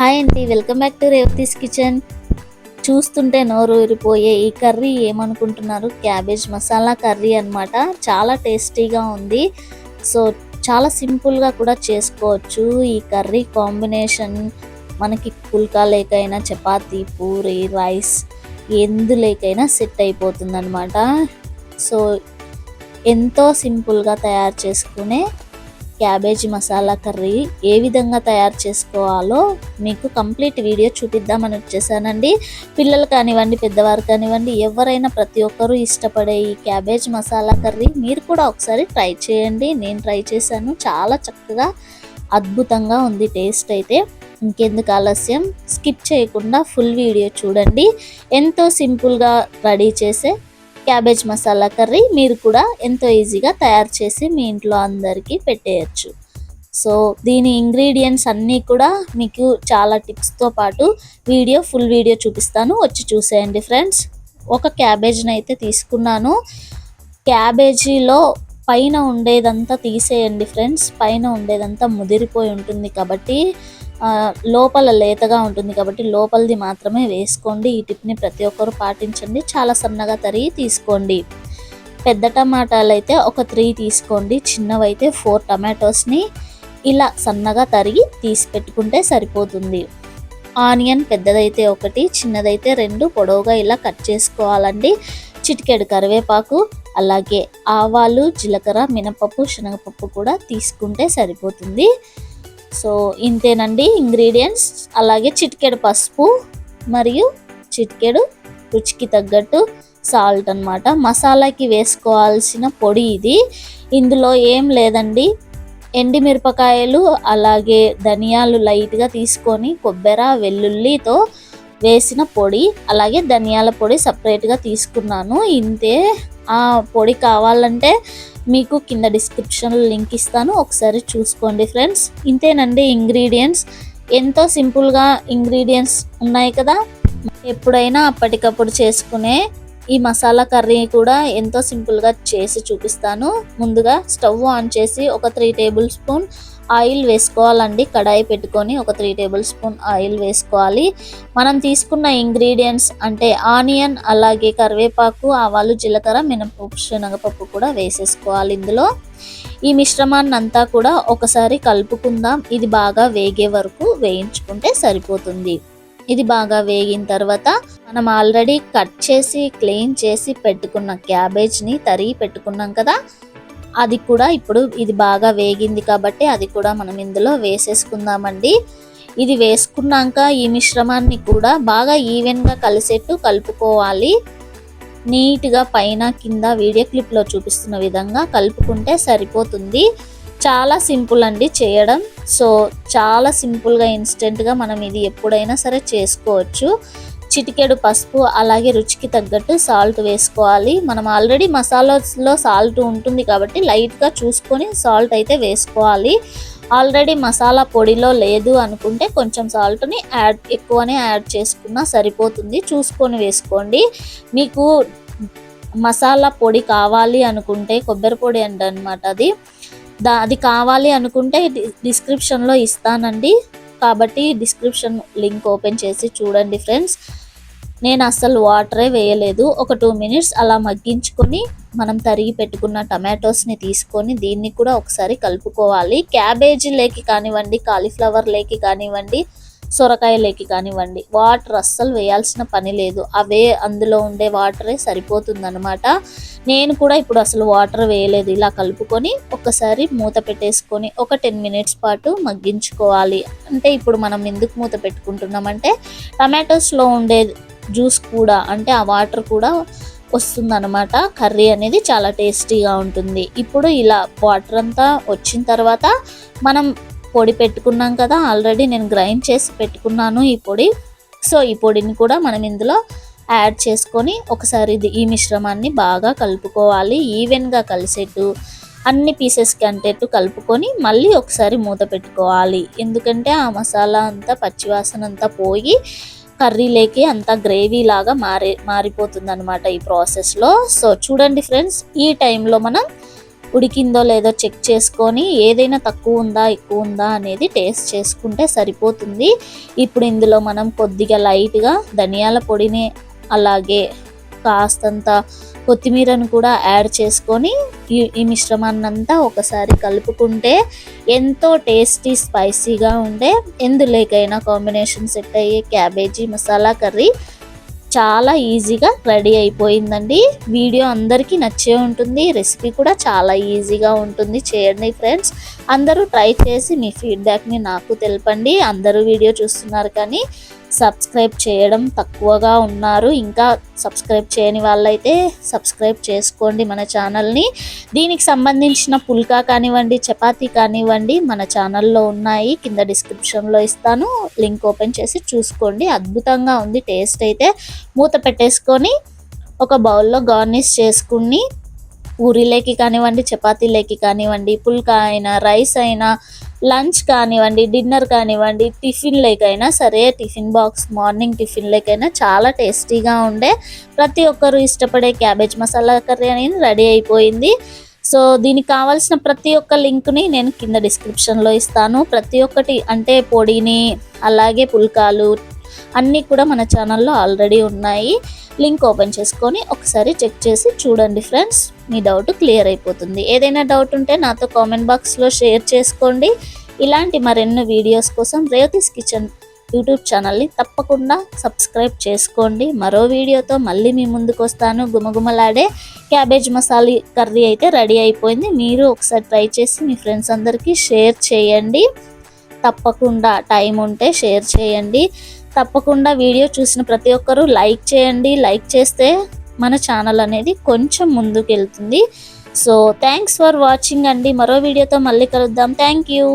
Hi అండి welcome back to Revathi's kitchen. చూస్తుంటే నోరు ఊరిపోయే ఈ కర్రీ ఏమనుకుంటున్నారు? క్యాబేజ్ మసాలా కర్రీ అన్నమాట. చాలా టేస్టీగా ఉంది. సో చాలా సింపుల్గా కూడా చేసుకోవచ్చు. ఈ కర్రీ కాంబినేషన్ మనకి పుల్కా లేకైనా చపాతీ పూరి రైస్ ఎందు లేకైనా సెట్ అయిపోతుంది అనమాట సో ఎంతో సింపుల్గా తయారు చేసుకునే క్యాబేజీ మసాలా కర్రీ ఏ విధంగా తయారు చేసుకోవాలో మీకు కంప్లీట్ వీడియో చూపిద్దామని వచ్చేసానండి. పిల్లలు కానివ్వండి పెద్దవారు కానివ్వండి ఎవరైనా ప్రతి ఒక్కరూ ఇష్టపడే ఈ క్యాబేజ్ మసాలా కర్రీ మీరు కూడా ఒకసారి ట్రై చేయండి. నేను ట్రై చేశాను. చాలా చక్కగా అద్భుతంగా ఉంది టేస్ట్ అయితే. ఇంకెందుకు ఆలస్యం? స్కిప్ చేయకుండా ఫుల్ వీడియో చూడండి. ఎంతో సింపుల్గా రెడీ చేసే క్యాబేజ్ మసాలా కర్రీ మీరు కూడా ఎంతో ఈజీగా తయారు చేసి మీ ఇంట్లో అందరికీ పెట్టేయచ్చు. సో దీని ఇంగ్రీడియంట్స్ అన్నీ కూడా మీకు చాలా టిప్స్తో పాటు వీడియో ఫుల్ వీడియో చూపిస్తాను. వచ్చి చూసేయండి ఫ్రెండ్స్. ఒక క్యాబేజ్ని అయితే తీసుకున్నాను. క్యాబేజీలో పైన ఉండేదంతా తీసేయండి ఫ్రెండ్స్. పైన ఉండేదంతా ముదిరిపోయి ఉంటుంది కాబట్టి లోపల లేతగా ఉంటుంది కాబట్టి లోపలిది మాత్రమే వేసుకోండి. ఈ టిప్ని ప్రతి ఒక్కరు పాటించండి. చాలా సన్నగా తరిగి తీసుకోండి. పెద్ద టమాటాలు అయితే ఒక త్రీ తీసుకోండి. చిన్నవైతే ఫోర్ టమాటోస్ని ఇలా సన్నగా తరిగి తీసి పెట్టుకుంటే సరిపోతుంది. ఆనియన్ పెద్దదైతే ఒకటి చిన్నదైతే రెండు. పొడవుగా ఇలా కట్ చేసుకోవాలండి. చిటికెడు కరివేపాకు అలాగే ఆవాలు జీలకర్ర మినపప్పు శనగపప్పు కూడా తీసుకుంటే సరిపోతుంది. సో ఇంతేనండి ఇంగ్రీడియంట్స్. అలాగే చిటికెడు పసుపు మరియు చిటికెడు రుచికి తగ్గట్టు సాల్ట్ అన్నమాట. మసాలాకి వేసుకోవాల్సిన పొడి ఇది. ఇందులో ఏం లేదండి. ఎండిమిరపకాయలు అలాగే ధనియాలు లైట్గా తీసుకొని కొబ్బరి వెల్లుల్లితో వేసిన పొడి అలాగే ధనియాల పొడి సపరేట్గా తీసుకున్నాను. ఇంతే ఆ పొడి కావాలంటే మీకు కింద డిస్క్రిప్షన్లో లింక్ ఇస్తాను. ఒకసారి చూసుకోండి ఫ్రెండ్స్ ఇంతేనండి ఇంగ్రీడియంట్స్ ఎంతో సింపుల్గా ఇంగ్రీడియంట్స్ ఉన్నాయి కదా. ఎప్పుడైనా అప్పటికప్పుడు చేసుకునే ఈ మసాలా కర్రీ కూడా ఎంతో సింపుల్గా చేసి చూపిస్తాను. ముందుగా స్టవ్ ఆన్ చేసి ఒక త్రీ టేబుల్ స్పూన్ ఆయిల్ వేసుకోవాలండి. కడాయి పెట్టుకొని ఒక త్రీ టేబుల్ స్పూన్ ఆయిల్ వేసుకోవాలి. మనం తీసుకున్న ఇంగ్రీడియంట్స్ అంటే ఆనియన్ అలాగే కరివేపాకు ఆవాలు జీలకర్ర మినపప్పు శనగపప్పు కూడా వేసేసుకోవాలి ఇందులో. ఈ మిశ్రమాన్ని అంతా కూడా ఒకసారి కలుపుకుందాం. ఇది బాగా వేగే వరకు వేయించుకుంటే సరిపోతుంది. ఇది బాగా వేగిన తర్వాత మనం ఆల్రెడీ కట్ చేసి క్లీన్ చేసి పెట్టుకున్న క్యాబేజ్ని తరిగి పెట్టుకున్నాం కదా అది కూడా ఇప్పుడు ఇది బాగా వేగింది కాబట్టి అది కూడా మనం ఇందులో వేసేసుకుందామండి. ఇది వేసుకున్నాక ఈ మిశ్రమాన్ని కూడా బాగా ఈవెన్గా కలిసేట్టు కలుపుకోవాలి. నీట్గా పైన కింద వీడియో క్లిప్లో చూపిస్తున్న విధంగా కలుపుకుంటే సరిపోతుంది. చాలా సింపుల్ అండి చేయడం. సో చాలా సింపుల్గా ఇన్స్టెంట్గా మనం ఇది ఎప్పుడైనా సరే చేసుకోవచ్చు. చిటికెడు పసుపు అలాగే రుచికి తగ్గట్టు సాల్ట్ వేసుకోవాలి. మనం ఆల్రెడీ మసాలాస్లో సాల్ట్ ఉంటుంది కాబట్టి లైట్గా చూసుకొని సాల్ట్ అయితే వేసుకోవాలి. ఆల్రెడీ మసాలా పొడిలో లేదు అనుకుంటే కొంచెం సాల్ట్ని యాడ్ ఎక్కువనే యాడ్ చేసుకున్నా సరిపోతుంది. చూసుకొని వేసుకోండి. మీకు మసాలా పొడి కావాలి అనుకుంటే కొబ్బరి పొడి అంటనమాట అది. దా అది కావాలి అనుకుంటే డి- డిస్క్రిప్షన్లో ఇస్తానండి. కాబట్టి డిస్క్రిప్షన్ లింక్ ఓపెన్ చేసి చూడండి ఫ్రెండ్స్. నేను అస్సలు వాటరే వేయలేదు. ఒక టూ మినిట్స్ అలా మగ్గించుకొని మనం తరిగి పెట్టుకున్న టమాటోస్ని తీసుకొని దీన్ని కూడా ఒకసారి కలుపుకోవాలి. క్యాబేజీ లేకి కానివ్వండి కాలీఫ్లవర్ లేకి కానివ్వండి సొరకాయ లేకి కానివ్వండి వాటర్ అస్సలు వేయాల్సిన పని లేదు. అవే అందులో ఉండే వాటరే సరిపోతుందనమాట నేను కూడా ఇప్పుడు అసలు వాటర్ వేయలేదు. ఇలా కలుపుకొని ఒక్కసారి మూత పెట్టేసుకొని ఒక టెన్ మినిట్స్ పాటు మగ్గించుకోవాలి. అంటే ఇప్పుడు మనం ఎందుకు మూత పెట్టుకుంటున్నామంటే టమాటోస్లో ఉండే జ్యూస్ కూడా అంటే ఆ వాటర్ కూడా వస్తుందన్నమాట. కర్రీ అనేది చాలా టేస్టీగా ఉంటుంది. ఇప్పుడు ఇలా వాటర్ అంతా వచ్చిన తర్వాత మనం పొడి పెట్టుకున్నాం కదా ఆల్రెడీ నేను గ్రైండ్ చేసి పెట్టుకున్నాను ఈ పొడి. సో ఈ పొడిని కూడా మనం ఇందులో యాడ్ చేసుకొని ఒకసారి ఇది ఈ మిశ్రమాన్ని బాగా కలుపుకోవాలి. ఈవెన్గా కలిసేట్టు అన్ని పీసెస్కి అంటేట్టు కలుపుకొని మళ్ళీ ఒకసారి మూత పెట్టుకోవాలి. ఎందుకంటే ఆ మసాలా అంతా పచ్చివాసన అంతా పోయి కర్రీలోకి అంతా గ్రేవీ లాగా మారి మారిపోతుంది అనమాట ఈ ప్రాసెస్లో సో చూడండి ఫ్రెండ్స్ ఈ టైంలో మనం ఉడికిందో లేదో చెక్ చేసుకొని ఏదైనా తక్కువ ఉందా ఎక్కువ ఉందా అనేది టేస్ట్ చేసుకుంటే సరిపోతుంది. ఇప్పుడు ఇందులో మనం కొద్దిగా లైట్గా ధనియాల పొడిని అలాగే కాస్తంత కొత్తిమీరను కూడా యాడ్ చేసుకొని ఈ ఈ మిశ్రమాన్నంతా ఒకసారి కలుపుకుంటే ఎంతో టేస్టీ స్పైసీగా ఉండే ఎందులోకైనా కాంబినేషన్ సెట్ అయ్యే క్యాబేజీ మసాలా కర్రీ చాలా ఈజీగా రెడీ అయిపోయిందండి. వీడియో అందరికీ నచ్చే ఉంటుంది రెసిపీ కూడా చాలా ఈజీగా ఉంటుంది. చేయండి ఫ్రెండ్స్. అందరూ ట్రై చేసి మీ ఫీడ్బ్యాక్ని నాకు తెలపండి. అందరూ వీడియో చూస్తున్నారు కానీ సబ్స్క్రైబ్ చేయడం తక్కువగా ఉన్నారు. ఇంకా సబ్స్క్రైబ్ చేయని వాళ్ళైతే సబ్స్క్రైబ్ చేసుకోండి మన ఛానల్ని. దీనికి సంబంధించిన పుల్కా కానివ్వండి చపాతీ కానివ్వండి మన ఛానల్లో ఉన్నాయి. కింద డిస్క్రిప్షన్లో ఇస్తాను. లింక్ ఓపెన్ చేసి చూసుకోండి. అద్భుతంగా ఉంది. టేస్ట్ అయితే మూత పెట్టేసుకొని ఒక బౌల్లో గార్నిష్ చేసుకుని పూరీలేకి కానివ్వండి చపాతీలేకి కానివ్వండి పుల్కా అయినా రైస్ అయినా లంచ్ కానివ్వండి డిన్నర్ కానివ్వండి టిఫిన్ లేకైనా సరే టిఫిన్ బాక్స్ మార్నింగ్ టిఫిన్ లేకైనా చాలా టేస్టీగా ఉండే ప్రతి ఒక్కరు ఇష్టపడే క్యాబేజ్ మసాలా కర్రీ అనేది రెడీ అయిపోయింది. సో దీనికి కావాల్సిన ప్రతి ఒక్క లింక్ని నేను కింద డిస్క్రిప్షన్లో ఇస్తాను. ప్రతి ఒక్కటి అంటే పొడిని అలాగే పుల్కాలు అన్నీ కూడా మన ఛానల్లో ఆల్రెడీ ఉన్నాయి. లింక్ ఓపెన్ చేసుకొని ఒకసారి చెక్ చేసి చూడండి ఫ్రెండ్స్. మీ డౌట్ క్లియర్ అయిపోతుంది. ఏదైనా డౌట్ ఉంటే నాతో కామెంట్ బాక్స్లో షేర్ చేసుకోండి. ఇలాంటి మరెన్నో వీడియోస్ కోసం రేవతీస్ కిచెన్ యూట్యూబ్ ఛానల్ని తప్పకుండా సబ్స్క్రైబ్ చేసుకోండి. మరో వీడియోతో మళ్ళీ మీ ముందుకు వస్తాను. గుమగుమలాడే క్యాబేజ్ మసాలా కర్రీ అయితే రెడీ అయిపోయింది. మీరు ఒకసారి ట్రై చేసి మీ ఫ్రెండ్స్ అందరికీ షేర్ చేయండి. తప్పకుండా టైం ఉంటే షేర్ చేయండి. తప్పకుండా వీడియో చూసిన ప్రతి ఒక్కరూ లైక్ చేయండి. లైక్ చేస్తే మన ఛానల్ అనేది కొంచెం ముందుకు వెళ్తుంది సో థ్యాంక్స్ ఫర్ వాచింగ్ అండి. మరో వీడియోతో మళ్ళీ కలుద్దాం. Thank you